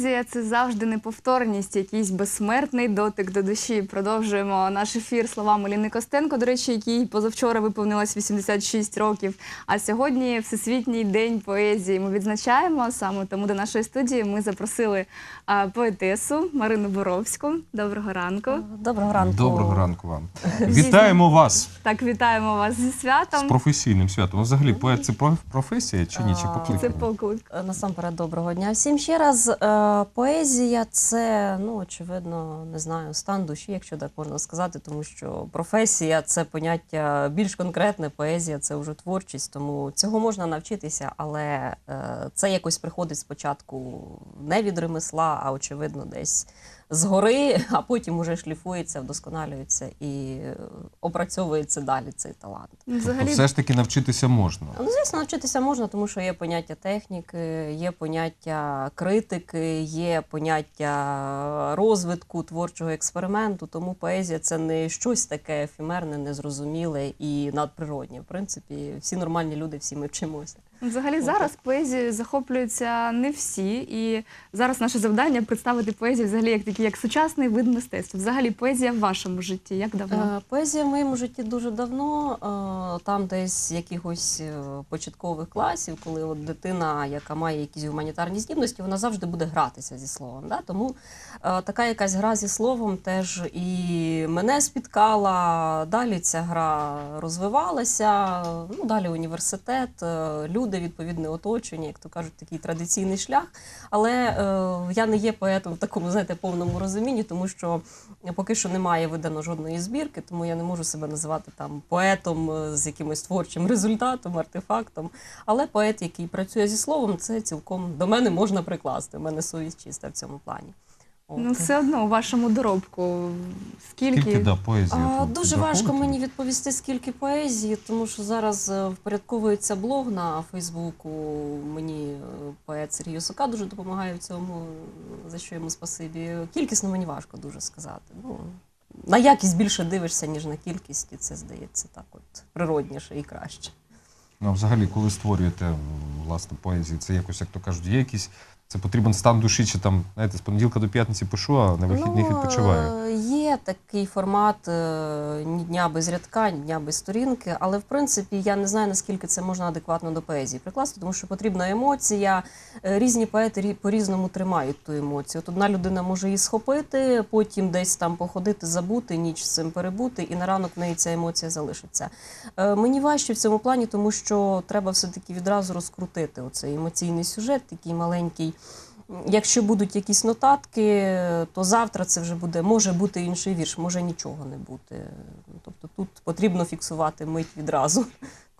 Поезія це завжди неповторність, якийсь безсмертний дотик до душі. Продовжуємо наш ефір словами Ліни Костенко, до речі, якій позавчора виповнилось 86 років. А сьогодні Всесвітній день поезії. Ми відзначаємо саме тому до нашої студії ми запросили а, поетесу Марину Боровську. Доброго ранку. Доброго ранку. Доброго ранку вам. Вітаємо вас Так, вітаємо вас зі з професійним святом. Взагалі, поет це проф- професія чи ні? Чи А, Це поклик. Е, Насамперед, доброго дня всім ще раз. Поезія це, ну, очевидно, не знаю, стан душі, якщо так можна сказати, тому що професія це поняття більш конкретне, поезія це вже творчість, тому цього можна навчитися, але е, це якось приходить спочатку не від ремесла, а очевидно, десь згори, а потім уже шліфується, вдосконалюється і е, опрацьовується далі цей талант. Ну, Тобто Взагалі, все ж таки навчитися можна. Ну, звісно, навчитися можна, тому що є поняття техніки, є поняття критики, є поняття розвитку творчого експерименту. Тому поезія це не щось таке ефемерне, незрозуміле і надприроднє. В принципі, всі нормальні люди, всі ми вчимося. Взагалі зараз поезією захоплюються не всі, і зараз наше завдання представити поезію взагалі як такий як сучасний вид мистецтва. Взагалі, поезія в вашому житті як давно? Е, Поезія в моєму житті дуже давно. е, Там десь якихось е, початкових класів, коли от дитина, яка має якісь гуманітарні здібності, вона завжди буде гратися зі словом. Да? Тому така якась гра зі словом теж і мене спіткала. Далі ця гра розвивалася. Ну, далі університет, е, люди, відповідне оточення, як то кажуть, такий традиційний шлях. Але е, я не є поетом в такому, знаєте, повному розумінні, тому що поки що немає видано жодної збірки, тому я не можу себе називати там поетом е, з якимось творчим результатом, артефактом. Але поет, який працює зі словом, це цілком до мене можна прикласти. У мене совість чиста в цьому плані. Ну, все одно у вашому доробку скільки, Скільки да, поезії? А, тут дуже важко мені відповісти, скільки поезії, тому що зараз е, впорядковується блог на Фейсбуку. Мені е, поет Сергій Осока дуже допомагає в цьому, за що йому спасибі. Кількісно мені важко дуже сказати. Ну, на якість більше дивишся, ніж на кількість, і це здається так от природніше і краще. Ну, а взагалі, коли створюєте власне поезію, це якось, як то кажуть, є якісь. Це потрібен стан душі, чи там, знаєте, з понеділка до п'ятниці пишу, а на вихідних відпочиваю. е, Є такий формат е, ні дня без рядка, ні дня без сторінки, але в принципі я не знаю наскільки це можна адекватно до поезії прикласти, тому що потрібна емоція. Е, Різні поети рі- по-різному тримають ту емоцію. От одна людина може її схопити, потім десь там походити, забути, ніч з цим перебути, і на ранок в неї ця емоція залишиться. Мені важче в цьому плані, тому що треба все-таки відразу розкрутити оцей емоційний сюжет, такий маленький. Якщо будуть якісь нотатки, то завтра це вже буде, може бути інший вірш, може нічого не бути. Тобто тут потрібно фіксувати мить відразу,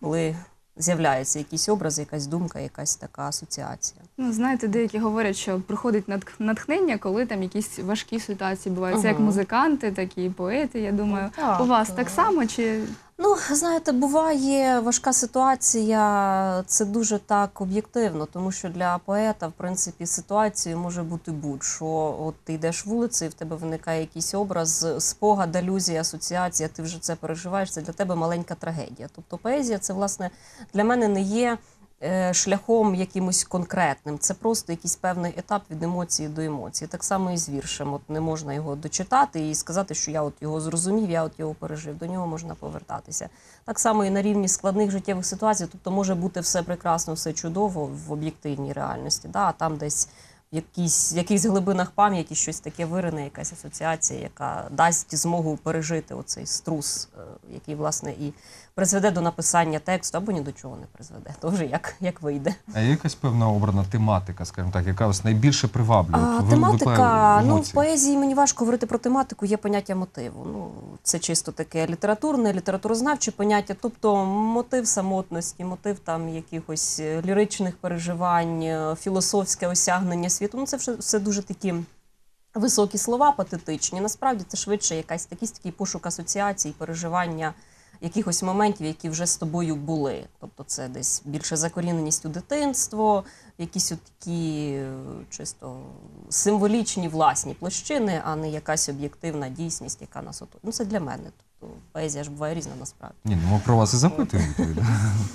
коли з'являється якийсь образ, якась думка, якась така асоціація. Ну, знаєте, деякі говорять, що приходить натх- натхнення, коли там якісь важкі ситуації бувають. Це як музиканти, так і поети. Я думаю, Так, у вас так. так само чи Ну, знаєте, буває важка ситуація, це дуже так об'єктивно, тому що для поета, в принципі, ситуацією може бути будь-що. От ти йдеш вулицею, в тебе виникає якийсь образ, спогад, алюзія, асоціація, ти вже це переживаєш, це для тебе маленька трагедія. Тобто поезія це, власне, для мене не є шляхом якимось конкретним. Це просто якийсь певний етап від емоції до емоції. Так само і з віршем. От не можна його дочитати і сказати, що я от його зрозумів, я от його пережив. До нього можна повертатися. Так само і на рівні складних життєвих ситуацій. Тобто може бути все прекрасно, все чудово в об'єктивній реальності. Да? А там десь в якійсь, в якихось глибинах пам'яті щось таке вирине, якась асоціація, яка дасть змогу пережити оцей струс, е, який власне і призведе до написання тексту або ні до чого не призведе. То вже як, як вийде. А є якась певна обрана тематика, скажімо так, яка вас найбільше приваблює? А, ви- тематика, ну в поезії мені важко говорити про тематику, є поняття мотиву. Ну, це чисто таке літературне, літературознавче поняття, тобто мотив самотності, мотив там якихось е, ліричних переживань, е, філософське осягнення світу. Ну, це все, все дуже такі. Високі слова патетичні. Насправді це швидше якась якийсь такий пошук асоціацій, переживання якихось моментів, які вже з тобою були. Тобто це десь більше закоріненість у дитинство, якісь такі е, чисто символічні власні площини, а не якась об'єктивна дійсність, яка нас оточує. Ну, це для мене. Тобто поезія ж буває різна насправді. Ні, ну ми про вас і запитуємо.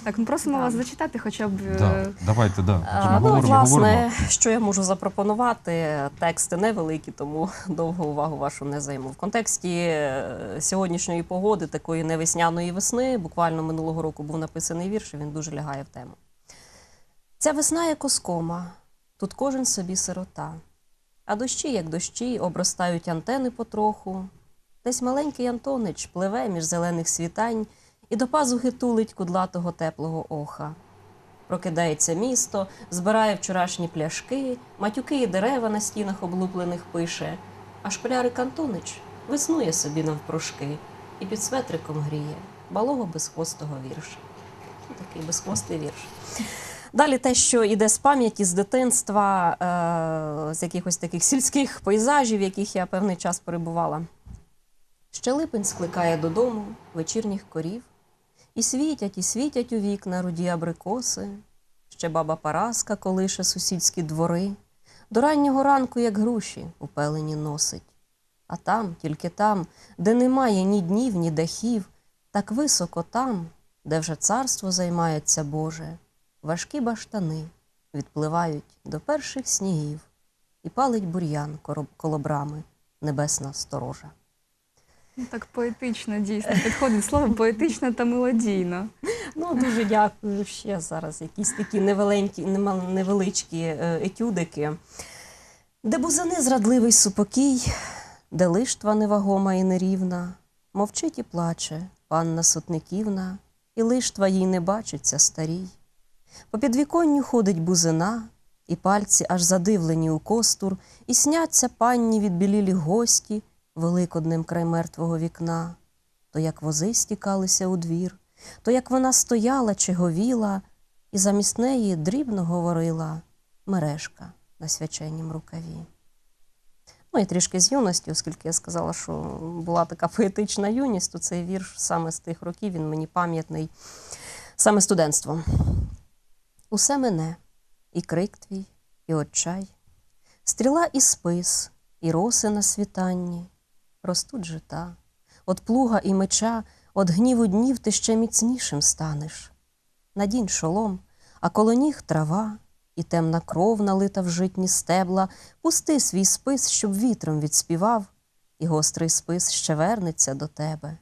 Так, ми просимо вас зачитати хоча б е, Да, Давайте, да. Ну, говоримо, власне, говоримо. що я можу запропонувати? Тексти невеликі, тому довго увагу вашу не займу. В контексті е, сьогоднішньої погоди, такої невесняної весни, буквально минулого року був написаний вірш, і він дуже лягає в тему. Ця весна як оскома, тут кожен собі сирота. А дощі, як дощі, обростають антени потроху. Десь маленький Антонич пливе між зелених світань і до пазухи тулить кудлатого теплого оха. Прокидається місто, збирає вчорашні пляшки, матюки і дерева на стінах облуплених пише, а школярик Антонич веснує собі навпрошки і під светриком гріє балого безхвостого вірша. Ну, Такий безхвостий вірш. Далі те, що йде з пам'яті, з дитинства, е- з якихось таких сільських пейзажів, в яких я певний час перебувала. Ще липень скликає додому вечірніх корів, і світять, і світять у вікна руді абрикоси, ще баба Параска колише сусідські двори, до раннього ранку, як груші, у пелені носить. А там, тільки там, де немає ні днів, ні дахів, так високо там, де вже царство займається Боже, важкі баштани відпливають до перших снігів, і палить бур'ян коло брами небесна сторожа. Ну, так поетично дійсно підходить слово поетично та мелодійно. Ну, дуже дякую. Ще зараз якісь такі невеленькі, невеличкі е, етюдики. Де бузини зрадливий супокій, де лиштва невагома і нерівна, мовчить і плаче панна Сотниківна, і лиштва їй не бачиться старій. По підвіконню ходить бузина, і пальці аж задивлені у костур, і сняться панні відбілілі гості великоднем край мертвого вікна, то як вози стікалися у двір, то як вона стояла чи говіла, і замість неї дрібно говорила мережка на свяченнім рукаві. Ну і трішки з юності, оскільки я сказала, що була така поетична юність, то цей вірш саме з тих років він мені пам'ятний, саме студентством. Усе мене, і крик твій, і отчай, стріла і спис, і роси на світанні, ростуть жита, от плуга і меча, от гніву днів ти ще міцнішим станеш. Надінь шолом, а коло ніг трава, і темна кров налита в житні стебла, пусти свій спис, щоб вітром відспівав, і гострий спис ще вернеться до тебе.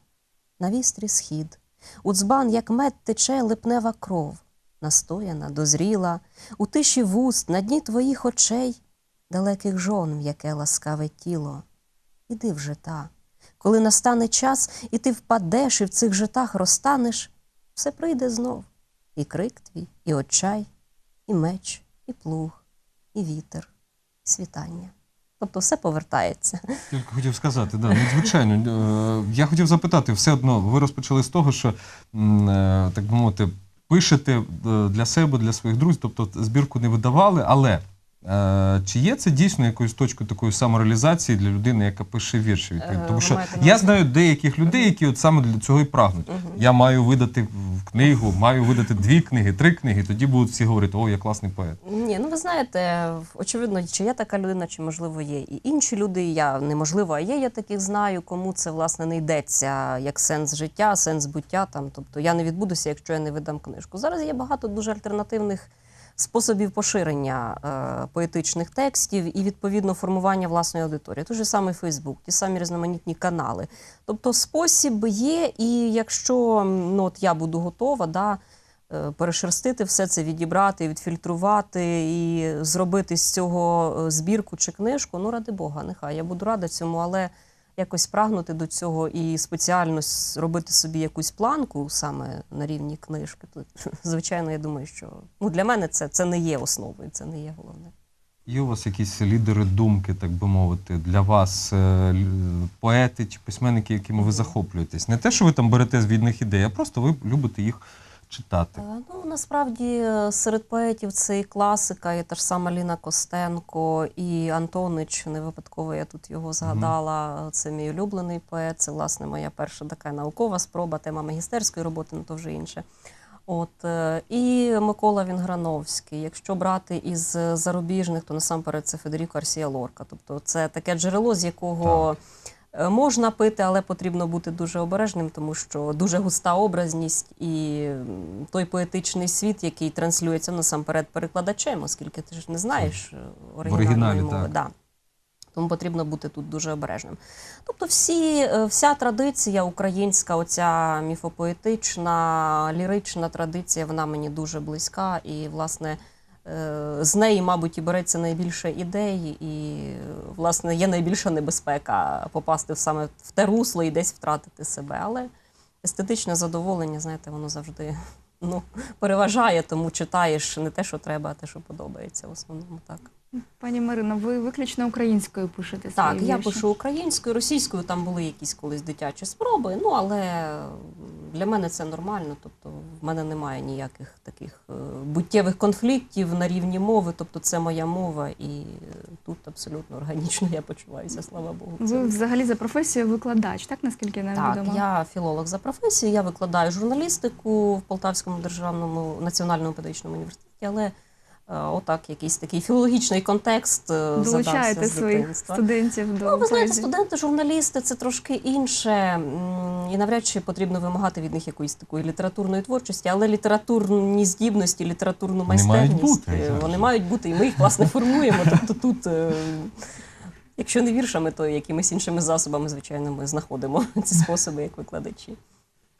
На вістрі схід, у дзбан, як мед тече липнева кров, настояна, дозріла, у тиші вуст, на дні твоїх очей, далеких жон м'яке ласкаве тіло. Іди вже та, коли настане час, і ти впадеш, і в цих житах розтанеш, все прийде знов. І крик твій, і очай, і меч, і плуг, і вітер, і світання. Тобто все повертається. Тільки хотів сказати, да, ну, звичайно. Е, Я хотів запитати, все одно, ви розпочали з того, що, е, так би мовити, пишете е, для себе, для своїх друзів, тобто збірку не видавали, але чи є це дійсно якоюсь точкою такої самореалізації для людини, яка пише вірші? відповідно? Е, Тому що я знаю деяких людей, які от саме для цього і прагнуть. Я маю видати книгу, маю видати дві книги, три книги, тоді будуть всі говорити, о, я класний поет. Ні, ну ви знаєте, очевидно, чи є така людина, чи можливо є і інші люди. і Я неможливо, а є. Я таких знаю, кому це власне не йдеться як сенс життя, сенс буття. Там, тобто я не відбудуся, якщо я не видам книжку. Зараз є багато дуже альтернативних способів поширення е, поетичних текстів і відповідно формування власної аудиторії. Той же самий Фейсбук, ті самі різноманітні канали. Тобто, спосіб є, і якщо ну, от я буду готова, да, е, перешерстити все це, відібрати, відфільтрувати і зробити з цього е, збірку чи книжку, ну ради Бога, нехай я буду рада цьому, але якось прагнути до цього і спеціально робити собі якусь планку саме на рівні книжки. То, звичайно, я думаю, що ну, для мене це, це не є основою, це не є головне. Є у вас якісь лідери думки, так би мовити, для вас е, поети чи письменники, якими ви захоплюєтесь? Не те, що ви там берете з ідей, а просто ви любите їх читати. Е, Ну, насправді е, серед поетів це і класика, і та ж сама Ліна Костенко, і Антонич. Не випадково я тут його згадала. Це мій улюблений поет. Це, власне, моя перша така наукова спроба, тема магістерської роботи, ну то вже інше. От е, і Микола Вінграновський. Якщо брати із зарубіжних, то насамперед це Федеріко Арсія Лорка. Тобто це таке джерело, з якого Е, Можна пити, але потрібно бути дуже обережним, тому що дуже густа образність і той поетичний світ, який транслюється насамперед перекладачем, оскільки ти ж не знаєш е, оригінальної мови. так. Да. Тому потрібно бути тут дуже обережним. Тобто, всі, е, вся традиція українська, оця міфопоетична, лірична традиція, вона мені дуже близька. І, власне, е, з неї, мабуть, і береться найбільше ідей, і, е, власне, є найбільша небезпека попасти саме в те русло і десь втратити себе. Але естетичне задоволення, знаєте, воно завжди ну, переважає, тому читаєш не те, що треба, а те, що подобається. В основному так. Пані Марино, ви виключно українською пишете Так, я вірші? пишу українською, російською там були якісь колись дитячі спроби. Ну але для мене це нормально. Тобто, в мене немає ніяких таких е, буттєвих конфліктів на рівні мови. Тобто, це моя мова, і е, тут абсолютно органічно я почуваюся. Слава Богу. Це- Ви взагалі за професією викладач, так наскільки я так, відомо? я філолог за професією, я викладаю журналістику в Полтавському державному національному педагогічному університеті, але отак, якийсь такий філологічний контекст е, Долучаєте задався своїх студентів до Ну, ви знаєте, студенти, журналісти це трошки інше, і навряд чи потрібно вимагати від них якоїсь такої літературної творчості, але літературні здібності, літературну Вони мають майстерність бути, е, вони мають бути, і ми їх власне формуємо. Тобто тут, е, якщо не віршами, то якимись іншими засобами, звичайно, ми знаходимо ці способи як викладачі.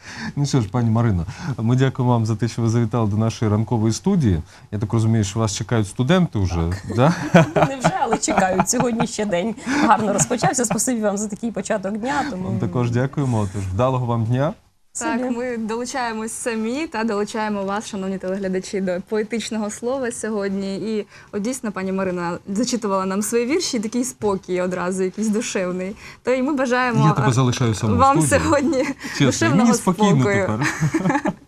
Ну що ж, пані Марино, ми дякуємо вам за те, що ви завітали до нашої ранкової студії. Я так розумію, що вас чекають студенти вже. Да? Не вже, але чекають. Сьогодні ще день гарно розпочався. Спасибі вам за такий початок дня. Тому Вам також дякуємо. Тож вдалого вам дня. Так, собі. ми долучаємось самі та долучаємо вас, шановні телеглядачі, до поетичного слова сьогодні. І от дійсно пані Марина зачитувала нам свої вірші, і такий спокій одразу, якийсь душевний. То і ми бажаємо Я тебе залишаю саму вам студію. сьогодні Чесно, душевного мені спокійно спокою. тепер.